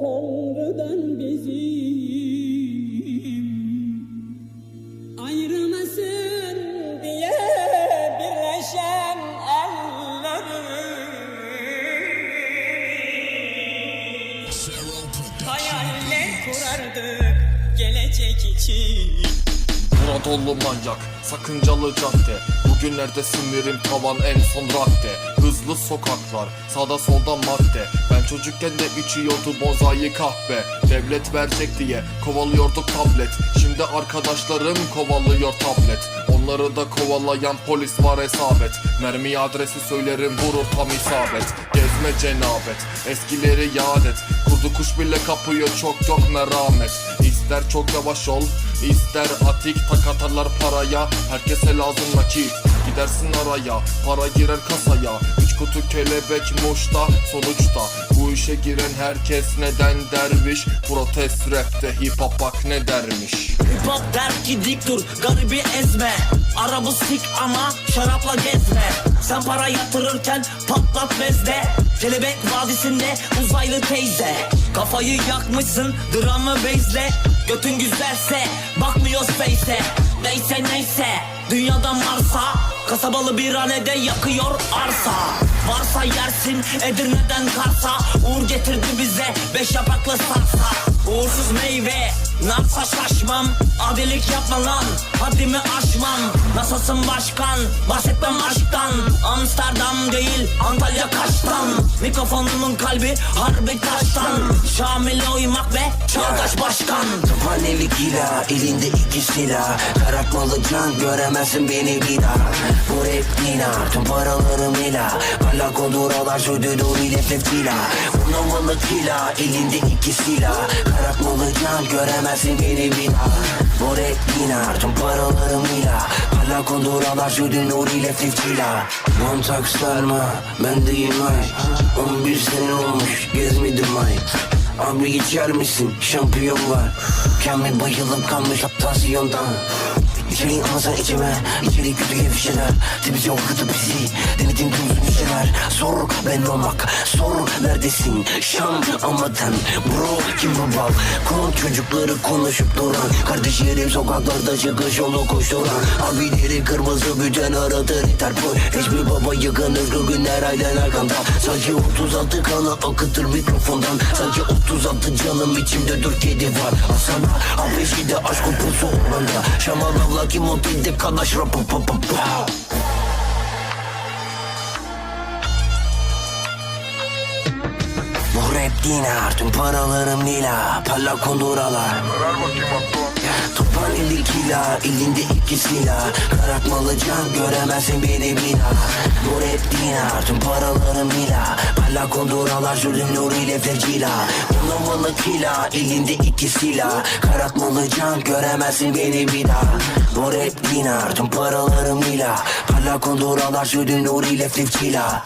Tanrı'dan bizim. Ayrılmasın diye birleşen elleri Hayaller kurardık gelecek için Muradollu manyak, sakıncalı cadde. Bugünlerde sinirim tavan en son radde Hızlı sokaklar, sağda solda madde. Ben çocukken de içiyordu bozayı kahve. Devlet verecek diye kovalıyorduk tablet. Şimdi arkadaşlarım kovalıyor tablet. Onları da kovalayan polis var hesabet. Mermi adresi söylerim vurur tam isabet. Gezme cenabet, eskileri yad et. Kurdu kuş bile kapıyor çok yok merhamet İster çok yavaş ol, ister atik Tak atarlar paraya, herkese lazım nakit Gidersin araya, para girer kasaya Üç kutu kelebek muşta Sonuçta bu işe giren herkes neden derviş? Protest rapte hip hop bak ne dermiş? Hip hop der ki dik dur garibi ezme. Arabı sik ama şarapla gezme. Sen para yatırırken patlat bezde. Kelebek vadisinde uzaylı teyze. Kafayı yakmışsın dramı bezle Götün güzelse bakmıyoruz face'e. Neyse neyse dünyadan Mars'a Kasabalı bir hanede yakıyor arsa. Varsa yersin Edirne'den Kars'a. Uğur getirdi bize beş yapraklı sarsa Uğursuz meyve Narsa şaşmam Adilik yapma lan Haddimi aşmam. Nasılsın başkan? Bahsetmem aşktan. Amsterdam değil Antalya Kaş'tan Mikrofonumun kalbi harbi taştan. Şamil'e uymak ve Çağdaş başkan. Paneli kila elinde iki silah. Karartmalı can göremezsin beni bir daha. Bu rap dinar tüm paralarım ila. Parlak onduralar sürdü dur ile tepkila Unamalı kila elinde iki silah Can göremezsin beni bir daha Bu rap dinar tüm paralarım ila. Parlak onduralar sürdü nur ile tepkila Montak sarma bendeyim ay 11 sene olmuş gezmedim ay Abi içer misin? Şampiyon var. Kamil bayılıp kalmış tansiyondan İçeriğin almasan içime İçeriği kötü gibi şeyler Temiz yok kıtı bizi. Denedim tüm şeyler Sor ben olmak Sor neredesin? Şam anlatan Bro kim bu bal? Kon çocukları konuşup duran. Kardeşlerim sokaklarda çıkış yolu koşturan. Abileri kırmızı büten aradır Interpol Hiçbir baba yakın özgür günler aydan arkamda Sanki 36 kanı akıtır mikrofondan. Sanki 36 canım içimde dört kedi var. Asana Abeşide aşk kokusu ormanda. Şaman abla kim o bildi kalaş rapı rap dinar tüm paralarım lila Parlak konduralar. Topan eli kila elinde iki silah Karartmalı can göremezsin beni bina. Bu rap dinar tüm paralarım lila Parlak konduralar zulüm nur ile fecila. Unamalı kila elinde iki silah Karartmalı can göremezsin beni bina. Bu rap dinar tüm paralarım lila Parlak konduralar zulüm nur ile fecila